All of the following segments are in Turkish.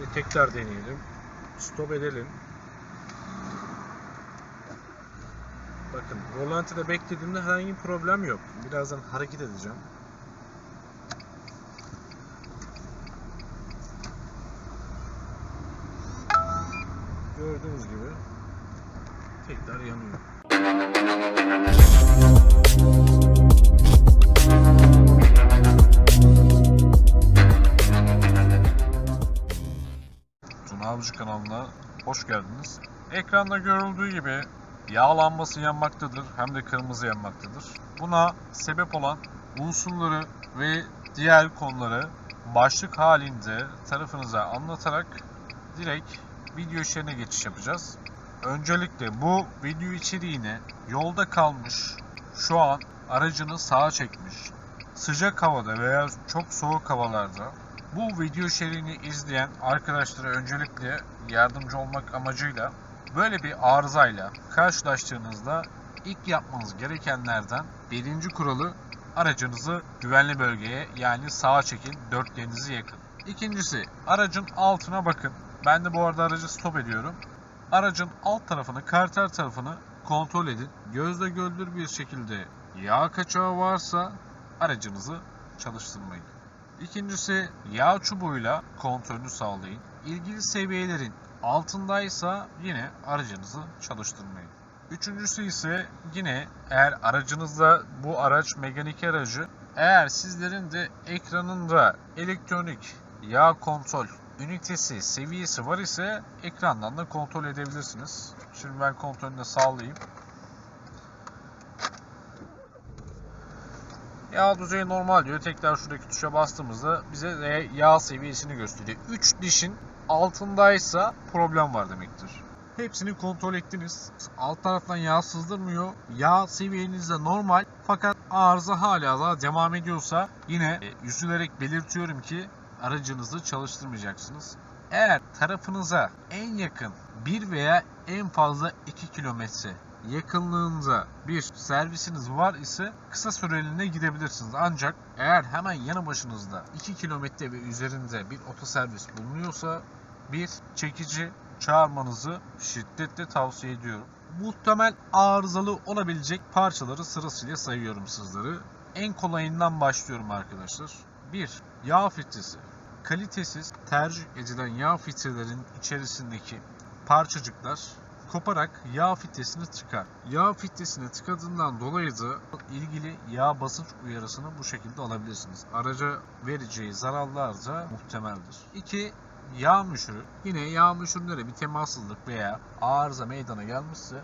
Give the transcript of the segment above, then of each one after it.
Ve tekrar deneyelim. Stop edelim. Bakın rolantide beklediğimde herhangi bir problem yok. Birazdan hareket edeceğim. Gördüğünüz gibi tekrar yanıyor. Avcı kanalına hoş geldiniz. Ekranda görüldüğü gibi yağ lambası yanmaktadır hem de kırmızı yanmaktadır. Buna sebep olan unsurları ve diğer konuları başlık halinde tarafınıza anlatarak direkt video işlerine geçiş yapacağız. Öncelikle bu video içeriğine yolda kalmış, şu an aracını sağa çekmiş, sıcak havada veya çok soğuk havalarda bu video içeriğini izleyen arkadaşlara öncelikle yardımcı olmak amacıyla böyle bir arızayla karşılaştığınızda ilk yapmanız gerekenlerden birinci kuralı aracınızı güvenli bölgeye yani sağa çekin, dörtlerinizi yakın. İkincisi aracın altına bakın. Ben de bu arada aracı stop ediyorum. Aracın alt tarafını, karter tarafını kontrol edin. Gözle görülür bir şekilde yağ kaçağı varsa aracınızı çalıştırmayın. İkincisi yağ çubuğuyla kontrolünü sağlayın. İlgili seviyelerin altındaysa yine aracınızı çalıştırmayın. Üçüncüsü ise yine eğer aracınızda bu araç mekanik aracı eğer sizlerin de ekranında elektronik yağ kontrol ünitesi seviyesi var ise ekrandan da kontrol edebilirsiniz. Şimdi ben kontrolünü de sağlayayım. Yağ düzeyi normal diyor. Tekrar şuradaki tuşa bastığımızda bize yağ seviyesini gösteriyor. 3 dişin altındaysa problem var demektir. Hepsini kontrol ettiniz. Alt taraftan yağ sızdırmıyor. Yağ seviyeniz de normal. Fakat arıza hala da devam ediyorsa yine e, üzülerek belirtiyorum ki aracınızı çalıştırmayacaksınız. Eğer tarafınıza en yakın 1 veya en fazla 2 kilometre yakınlığında bir servisiniz var ise kısa süreliğine gidebilirsiniz. Ancak eğer hemen yanı başınızda 2 kilometre ve üzerinde bir otoservis bulunuyorsa bir çekici çağırmanızı şiddetle tavsiye ediyorum. Muhtemel arızalı olabilecek parçaları sırasıyla sayıyorum sizlere. En kolayından başlıyorum arkadaşlar. 1. Yağ filtresi. Kalitesiz tercih edilen yağ filtrelerin içerisindeki parçacıklar koparak yağ filtresini tıkar. Yağ filtresini tıkadığından dolayı da ilgili yağ basınç uyarısını bu şekilde alabilirsiniz. Araca vereceği zararlar da muhtemeldir. 2. Yağ müşürü. Yine yağ müşürlere bir temassızlık veya arıza meydana gelmişse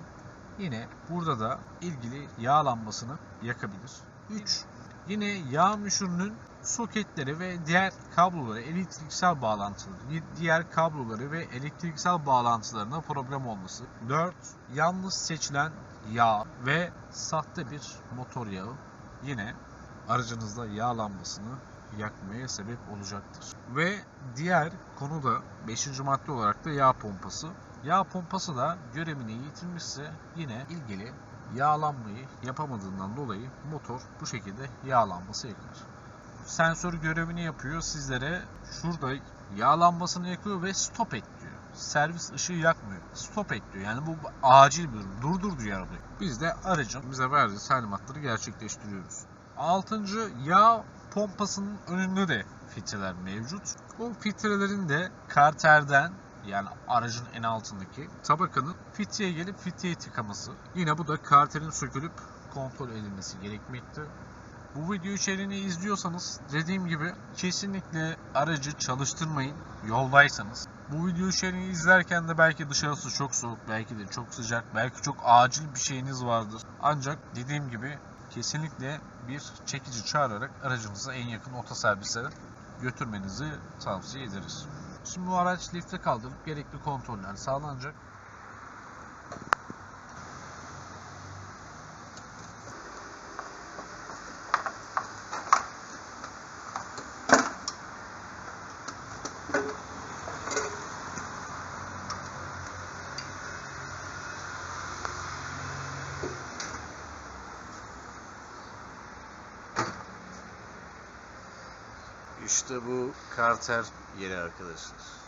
yine burada da ilgili yağ lambasını yakabilir. 3. Yine yağ müşürünün soketleri ve diğer kabloları, elektriksel bağlantıları, diğer kabloları ve elektriksel bağlantılarına problem olması. 4. Yanlış seçilen yağ ve sahte bir motor yağı yine aracınızda yağ lambasını yakmaya sebep olacaktır. Ve diğer konu da 5. madde olarak da yağ pompası. Yağ pompası da görevini yitirmişse yine ilgili yağlanmayı yapamadığından dolayı motor bu şekilde yağlanması yakar sensör görevini yapıyor. Sizlere şurada yağ lambasını yakıyor ve stop et diyor. Servis ışığı yakmıyor. Stop et diyor. Yani bu acil bir durum. Durdur diyor arabayı. Biz de aracın bize verdiği talimatları gerçekleştiriyoruz. Altıncı yağ pompasının önünde de filtreler mevcut. Bu filtrelerin de karterden yani aracın en altındaki tabakanın filtreye gelip filtreye tıkaması. Yine bu da karterin sökülüp kontrol edilmesi gerekmekte. Bu video içeriğini izliyorsanız dediğim gibi kesinlikle aracı çalıştırmayın yoldaysanız. Bu video içeriğini izlerken de belki dışarısı çok soğuk, belki de çok sıcak, belki çok acil bir şeyiniz vardır. Ancak dediğim gibi kesinlikle bir çekici çağırarak aracınızı en yakın otoservislere götürmenizi tavsiye ederiz. Şimdi bu araç lifte kaldırıp gerekli kontroller sağlanacak. Karter yeri arkadaşlar.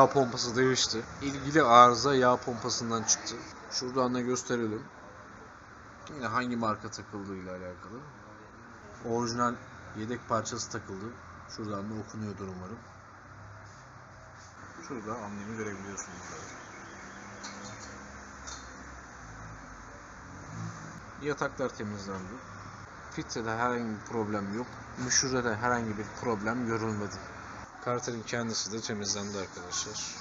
Yağ pompası değişti. İlgili arıza yağ pompasından çıktı. Şuradan da gösterelim. Yine hangi marka takıldığıyla alakalı. Orijinal yedek parçası takıldı. Şuradan da okunuyordur umarım. Şurada amblemini görebiliyorsunuz zaten. Yataklar temizlendi. Filtrede herhangi bir problem yok. Müşürde de herhangi bir problem görülmedi. Karterin kendisi de temizlendi arkadaşlar.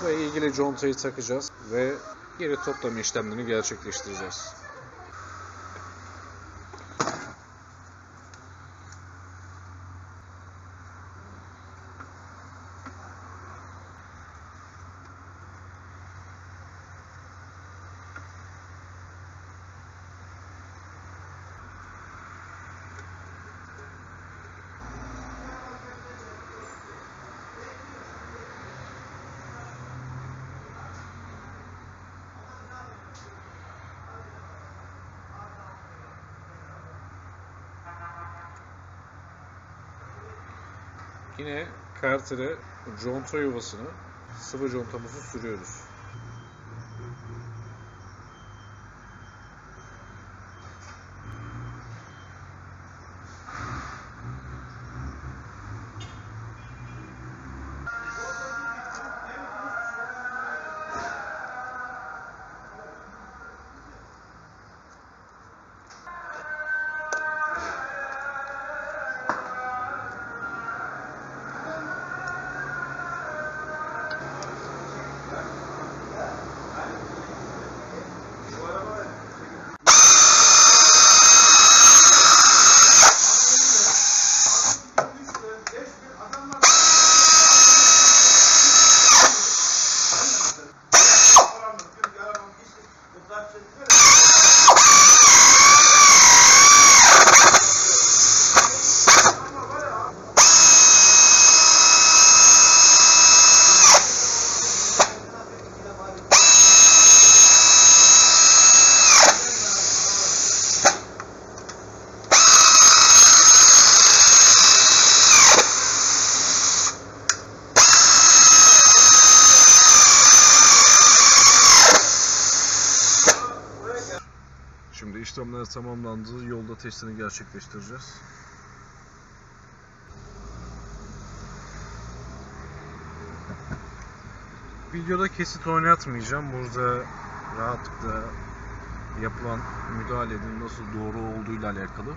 Buraya ilgili contayı takacağız ve geri toplama işlemlerini gerçekleştireceğiz. Yine kartere conta yuvasını sıvı contamızı sürüyoruz. İşlemler tamamlandı. Yolda testini gerçekleştireceğiz. Videoda kesit oynatmayacağım. Burada rahatlıkla yapılan müdahalenin nasıl doğru olduğuyla alakalı.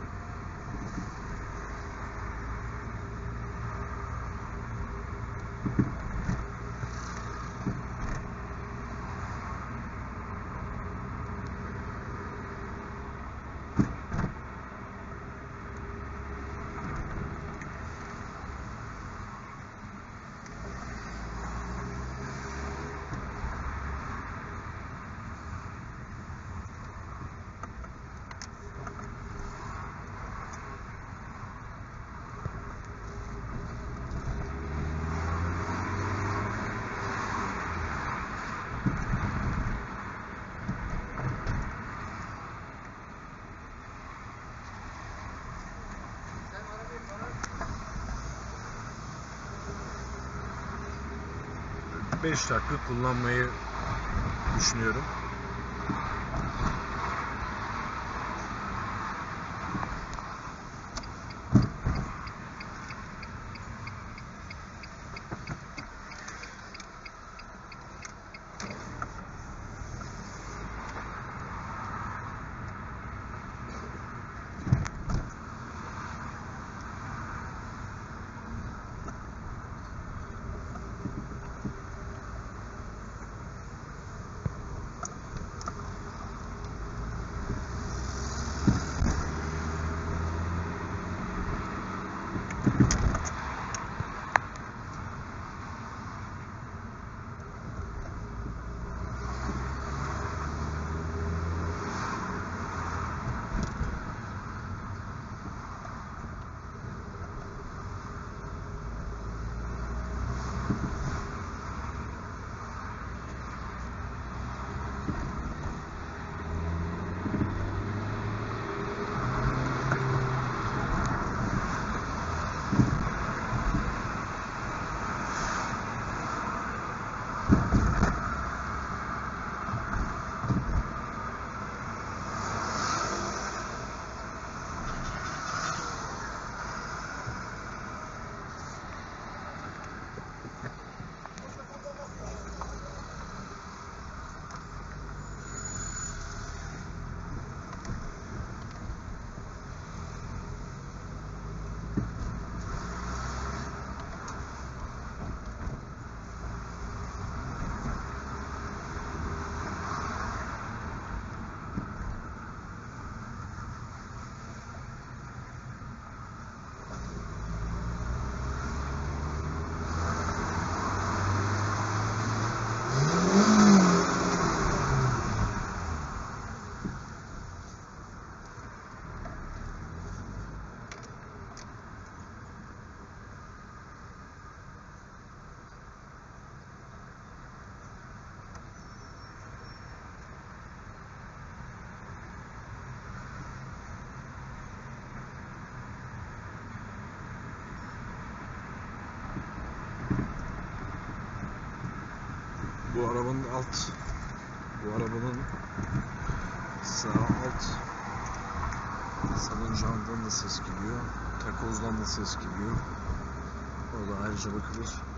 Beş dakika kullanmayı düşünüyorum. Bu arabanın alt bu arabanın sağ alt salıncağından da ses geliyor. Takozdan da ses geliyor. O da ayrıca bakılır.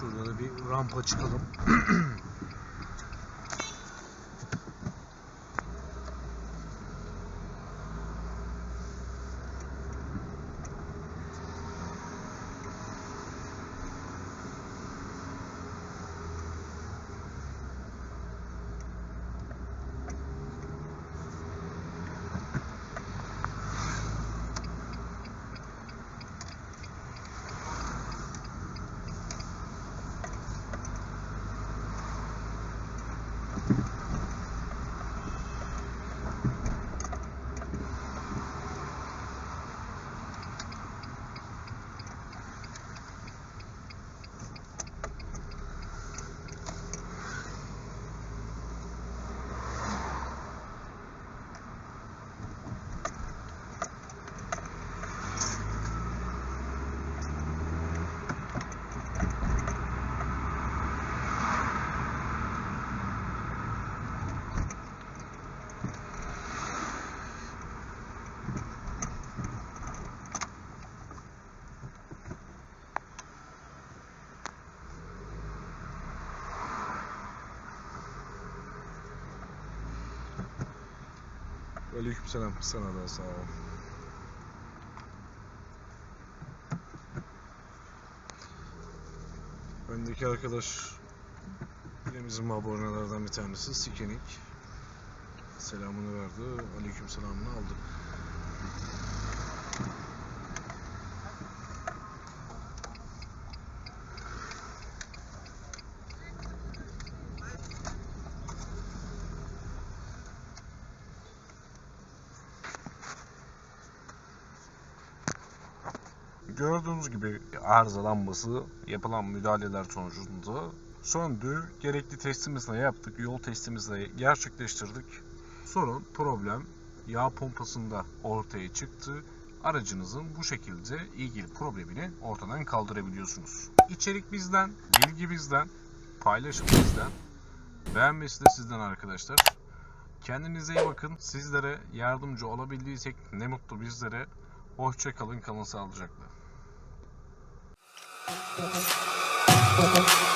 Şurada da bir rampa çıkalım. Aleykümselam sana da sağ ol. Öndeki arkadaş bizim abonelerden bir tanesi Sikenik. Selamını verdi. Aleyküm selamını aldı. Gördüğünüz gibi arıza lambası yapılan müdahaleler sonucunda söndü. Gerekli testimizi de yaptık. Yol testimizi de gerçekleştirdik. Sorun, problem yağ pompasında ortaya çıktı. Aracınızın bu şekilde ilgili problemini ortadan kaldırabiliyorsunuz. İçerik bizden, bilgi bizden, paylaşım bizden, beğenmesi de sizden arkadaşlar. Kendinize iyi bakın. Sizlere yardımcı olabildiysek ne mutlu bizlere. Hoşça kalın, kalın sağlıcakla. Thank you.